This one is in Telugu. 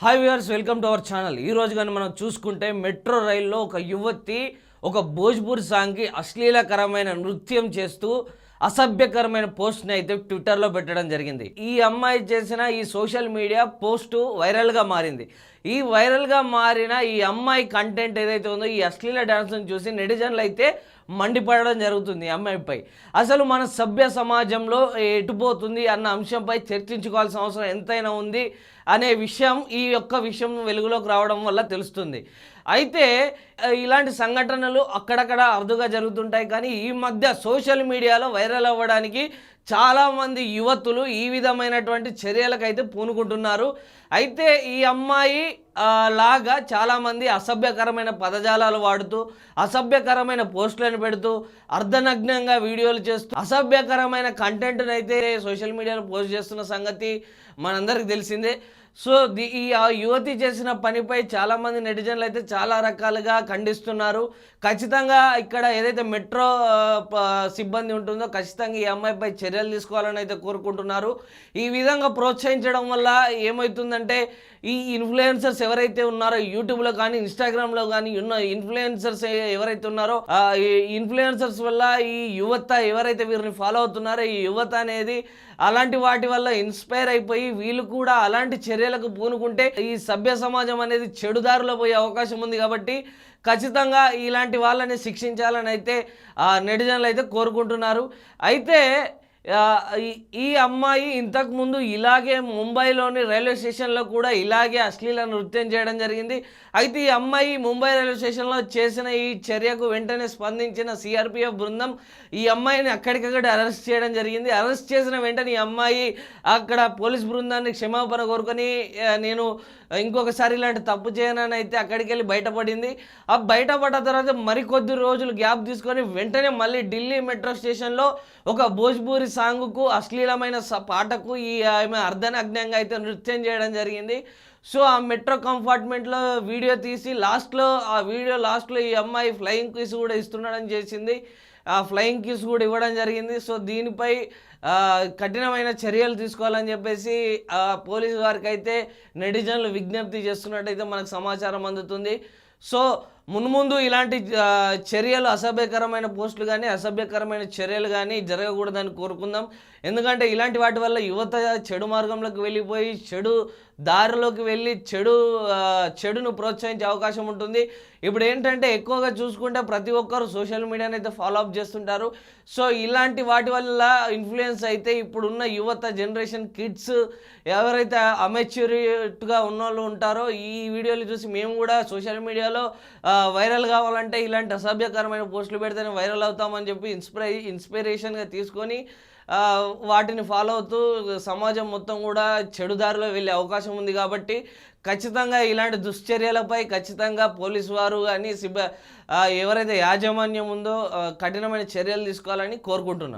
Hi viewers welcome to our channel ఈ రోజు కానీ మనం చూసుకుంటే మెట్రో రైల్లో ఒక యువతి ఒక భోజ్పూర్ సాంగ్కి అశ్లీలకరమైన నృత్యం చేస్తూ అసభ్యకరమైన పోస్ట్ని అయితే ట్విట్టర్లో పెట్టడం జరిగింది. ఈ అమ్మాయి చేసిన ఈ సోషల్ మీడియా పోస్టు వైరల్గా మారింది. ఈ వైరల్గా మారిన ఈ అమ్మాయి కంటెంట్ ఏదైతే ఉందో ఈ అశ్లీల డ్యాన్స్ను చూసి నెటిజన్లు అయితే మండిపడడం జరుగుతుంది ఈ అమ్మాయిపై. అసలు మన సభ్య సమాజంలో ఎటుపోతుంది అన్న అంశంపై చర్చించుకోవాల్సిన అవసరం ఎంతైనా ఉంది అనే విషయం ఈ యొక్క విషయం వెలుగులోకి రావడం వల్ల తెలుస్తుంది. అయితే ఇలాంటి సంఘటనలు అక్కడక్కడ అరుదుగా జరుగుతుంటాయి. కానీ ఈ మధ్య సోషల్ మీడియాలో వైరల్ వైరల్ అవ్వడానికి చాలామంది యువతులు ఈ విధమైనటువంటి చర్యలకైతే పూనుకుంటున్నారు. అయితే ఈ అమ్మాయి లాగా చాలామంది అసభ్యకరమైన పదజాలాలు వాడుతూ అసభ్యకరమైన పోస్టులను పెడుతూ అర్ధనగ్నంగా వీడియోలు చేస్తూ అసభ్యకరమైన కంటెంట్ను అయితే సోషల్ మీడియాలో పోస్ట్ చేస్తున్న సంగతి మనందరికి తెలిసిందే. సో ది ఈ ఆ యువతి చేసిన పనిపై చాలామంది నెటిజన్లు అయితే చాలా రకాలుగా ఖండిస్తున్నారు. ఖచ్చితంగా ఇక్కడ ఏదైతే మెట్రో ప- సిబ్బంది ఉంటుందో ఖచ్చితంగా ఈ అమ్మాయిపై చర్య చర్యలు తీసుకోవాలని అయితే కోరుకుంటున్నారు. ఈ విధంగా ప్రోత్సహించడం వల్ల ఏమవుతుందంటే ఈ ఇన్ఫ్లుయెన్సర్స్ ఎవరైతే ఉన్నారో యూట్యూబ్లో కానీ ఇన్స్టాగ్రామ్లో కానీ ఉన్న ఇన్ఫ్లుయెన్సర్స్ ఎవరైతే ఉన్నారో ఈ ఇన్ఫ్లుయెన్సర్స్ వల్ల ఈ యువత ఎవరైతే వీరిని ఫాలో అవుతున్నారో ఈ యువత అనేది అలాంటి వాటి వల్ల ఇన్స్పైర్ అయిపోయి వీళ్ళు కూడా అలాంటి చర్యలకు పూనుకుంటే ఈ సభ్య సమాజం అనేది చెడుదారిలో పోయే అవకాశం ఉంది కాబట్టి ఖచ్చితంగా ఇలాంటి వాళ్ళని శిక్షించాలని అయితే ఆ, నెటిజన్లు అయితే కోరుకుంటున్నారు. అయితే ఈ- అమ్మాయి ఇంతకుముందు ఇలాగే ముంబైలోని రైల్వే స్టేషన్లో కూడా ఇలాగే అశ్లీల నృత్యం చేయడం జరిగింది. అయితే ఈ అమ్మాయి ముంబై రైల్వే స్టేషన్లో చేసిన ఈ చర్యకు వెంటనే స్పందించిన సిఆర్పిఎఫ్ బృందం ఈ అమ్మాయిని అక్కడికక్కడ అరెస్ట్ చేయడం జరిగింది. అరెస్ట్ చేసిన వెంటనే ఈ అమ్మాయి అక్కడ పోలీస్ బృందాన్ని క్షమాపణ కోరుకొని నేను ఇంకొకసారి ఇలాంటి తప్పు చేయనని అయితే అక్కడికి వెళ్ళి బయటపడింది. ఆ బయటపడ్డ తర్వాత మరికొద్ది రోజులు గ్యాప్ తీసుకొని వెంటనే మళ్ళీ ఢిల్లీ మెట్రో స్టేషన్లో ఒక భోజ్పూరి సాంగ్కు అశ్లీలమైన స- పాటకు ఈ ఆమె అర్ధనగ్నంగా అయితే నృత్యం చేయడం జరిగింది. సో ఆ మెట్రో కంపార్ట్మెంట్లో వీడియో తీసి లాస్ట్లో ఆ వీడియో లాస్ట్లో ఈ అమ్మాయి ఫ్లయింగ్ కిస్ కూడా ఇస్తుండడం చేసింది. ఫ్లయింగ్ కిస్ కూడా ఇవ్వడం జరిగింది. సో దీనిపై కఠినమైన చర్యలు తీసుకోవాలని చెప్పేసి పోలీసు వారికి అయితే నెటిజన్లు విజ్ఞప్తి చేస్తున్నట్టయితే మనకు సమాచారం అందుతుంది. సో మున్ముందు ఇలాంటి చర్యలు అసభ్యకరమైన పోస్టులు కానీ అసభ్యకరమైన చర్యలు కానీ జరగకూడదని కోరుకుందాం. ఎందుకంటే ఇలాంటి వాటి వల్ల యువత చెడు మార్గంలోకి వెళ్ళిపోయి చెడు దారిలోకి వెళ్ళి చెడు చెడును ప్రోత్సహించే అవకాశం ఉంటుంది. ఇప్పుడు ఏంటంటే ఎక్కువగా చూసుకుంటే ప్రతి ఒక్కరు సోషల్ మీడియాని అయితే ఫాలో అప్ చేస్తుంటారు. సో ఇలాంటి వాటి వల్ల ఇన్ఫ్లుయెన్స్ అయితే ఇప్పుడున్న యువత జనరేషన్ కిడ్స్ ఎవరైతే అమెచ్యూరిట్గా ఉన్న వాళ్ళు ఉంటారో ఈ వీడియోలు చూసి మేము కూడా సోషల్ మీడియాలో వైరల్ కావాలంటే ఇలాంటి అసభ్యకరమైన పోస్టులు పెడితేనే వైరల్ అవుతామని చెప్పి ఇన్స్పై ఇన్స్పిరేషన్గా తీసుకొని వాటిని ఫాలో అవుతూ సమాజం మొత్తం కూడా చెడుదారిలో వెళ్ళే అవకాశం ఉంది కాబట్టి ఖచ్చితంగా ఇలాంటి దుశ్చర్యలపై ఖచ్చితంగా పోలీసు వారు కానీ సిబ్బ ఎవరైతే యాజమాన్యం ఉందో కఠినమైన చర్యలు తీసుకోవాలని కోరుకుంటున్నాం.